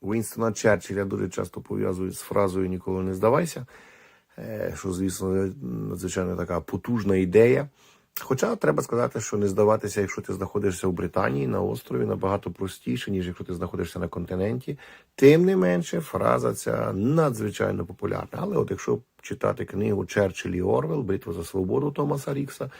Уінстона Черчилля дуже часто пов'язують з фразою Ніколи не здавайся, е, що, звісно, надзвичайно така потужна ідея. Хоча треба сказати, що не здаватися, якщо ти знаходишся в Британії на острові, набагато простіше, ніж якщо ти знаходишся на континенті. Тим не менше, фраза ця надзвичайно популярна. Але от якщо читати книгу Черчилль і Орвел Битва за свободу Томаса Рікса,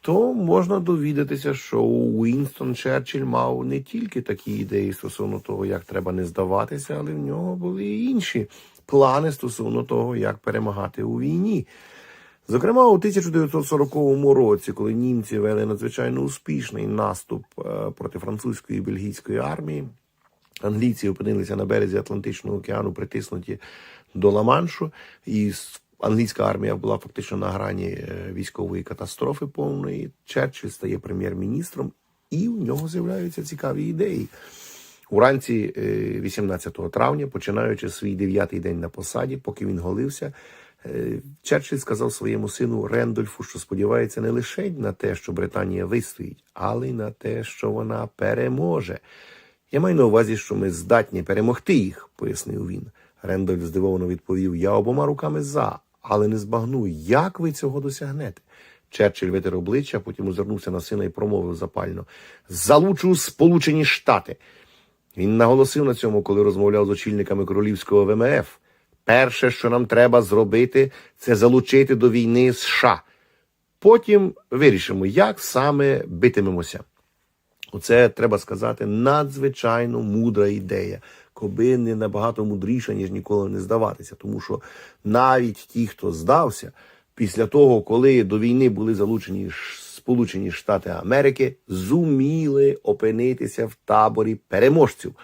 то можна довідатися, що Уінстон Черчилль мав не тільки такі ідеї стосовно того, як треба не здаватися, але в нього були і інші плани стосовно того, як перемагати у війні. Зокрема, у 1940 році, коли німці вели надзвичайно успішний наступ е, проти французької і бельгійської армії, англійці опинилися на березі Атлантичного океану, притиснуті до Ла-Маншу, і англійська армія була фактично на грані е, військової катастрофи повної. Черчилль стає прем'єр-міністром, і в нього з'являються цікаві ідеї. Уранці е, 18 травня, починаючи свій дев'ятий день на посаді, поки він голився, е, Черчилль сказав своєму сину Рендольфу, що сподівається не лише на те, що Британія вистоїть, але й на те, що вона переможе. Я маю на увазі, що ми здатні перемогти їх, пояснив він. Рендольф здивовано відповів: Я обома руками за, але не збагну, як ви цього досягнете. Черчилль витер обличчя, потім озирнувся на сина і промовив запально: Залучу Сполучені Штати. Він наголосив на цьому, коли розмовляв з очільниками королівського ВМФ. Перше, що нам треба зробити, це залучити до війни США. Потім вирішимо, як саме битимемося. Оце треба сказати надзвичайно мудра ідея, коби не набагато мудріша, ніж ніколи не здаватися. Тому що навіть ті, хто здався, після того, коли до війни були залучені Сполучені Штати Америки, зуміли опинитися в таборі переможців.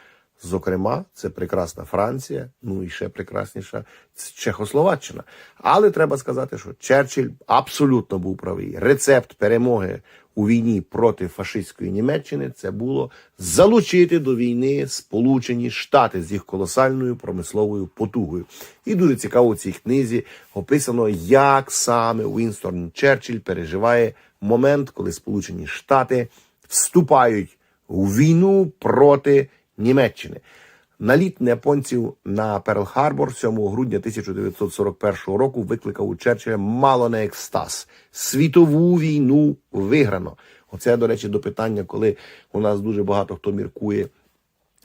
Зокрема, це прекрасна Франція, ну і ще прекрасніша Чехословаччина. Але треба сказати, що Черчилль абсолютно був правий. Рецепт перемоги у війні проти фашистської Німеччини це було залучити до війни Сполучені Штати з їх колосальною промисловою потугою. І дуже цікаво в цій книзі описано, як саме Уінстон Черчилль переживає момент, коли Сполучені Штати вступають у війну проти Німеччини. Наліт японців на Перл-Харбор 7 грудня 1941 року викликав у Черчилля мало не екстаз. Світову війну виграно. Оце, до речі, до питання, коли у нас дуже багато хто міркує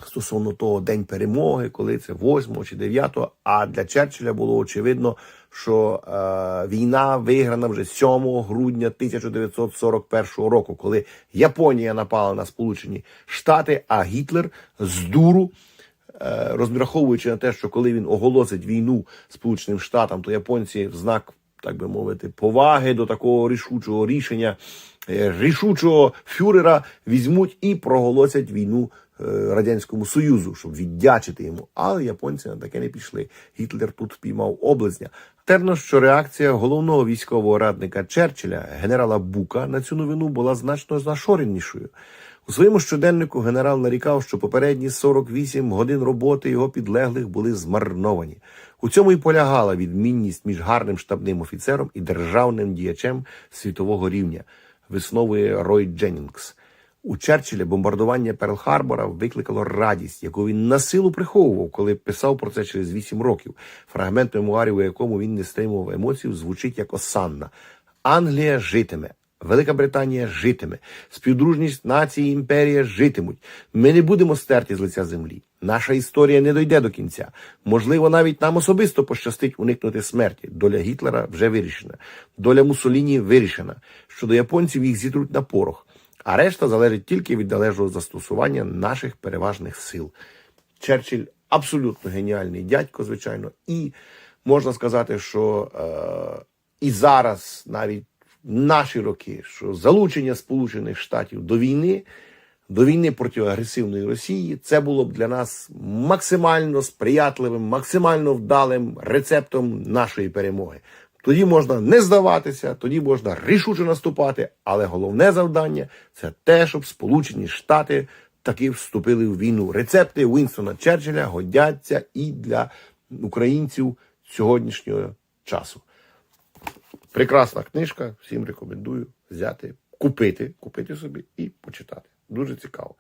стосовно того день перемоги, коли це 8 чи 9, а для Черчилля було очевидно, що е, війна виграна вже 7 грудня 1941 року, коли Японія напала на Сполучені Штати, а Гітлер з дуру е, розраховуючи на те, що коли він оголосить війну Сполученим Штатам, то японці в знак, так би мовити, поваги до такого рішучого рішення, е, рішучого фюрера візьмуть і проголосять війну е, Радянському Союзу, щоб віддячити йому. Але японці на таке не пішли. Гітлер тут впіймав облизня. Терно, що реакція головного військового радника Черчилля, генерала Бука, на цю новину була значно зашоренішою. У своєму щоденнику генерал нарікав, що попередні 48 годин роботи його підлеглих були змарновані. У цьому і полягала відмінність між гарним штабним офіцером і державним діячем світового рівня, висновує Рой Дженнінгс. У Черчилля бомбардування Перл-Харбора викликало радість, яку він на силу приховував, коли писав про це через 8 років. Фрагмент мемуарів, у якому він не стримував емоцій, звучить як осанна. Англія житиме. Велика Британія житиме, співдружність нації і імперія житимуть. Ми не будемо стерті з лиця землі. Наша історія не дойде до кінця. Можливо, навіть нам особисто пощастить уникнути смерті. Доля Гітлера вже вирішена. Доля Муссоліні вирішена. Щодо японців їх зітруть на порох. А решта залежить тільки від належного застосування наших переважних сил. Черчилль абсолютно геніальний дядько, звичайно, і можна сказати, що е, і зараз навіть наші роки, що залучення Сполучених Штатів до війни, до війни проти агресивної Росії, це було б для нас максимально сприятливим, максимально вдалим рецептом нашої перемоги. Тоді можна не здаватися, тоді можна рішуче наступати, але головне завдання це те, щоб Сполучені Штати таки вступили в війну. Рецепти Вінстона Черчилля годяться і для українців сьогоднішнього часу. Прекрасна книжка, всім рекомендую взяти, купити, купити собі і почитати. Дуже цікаво.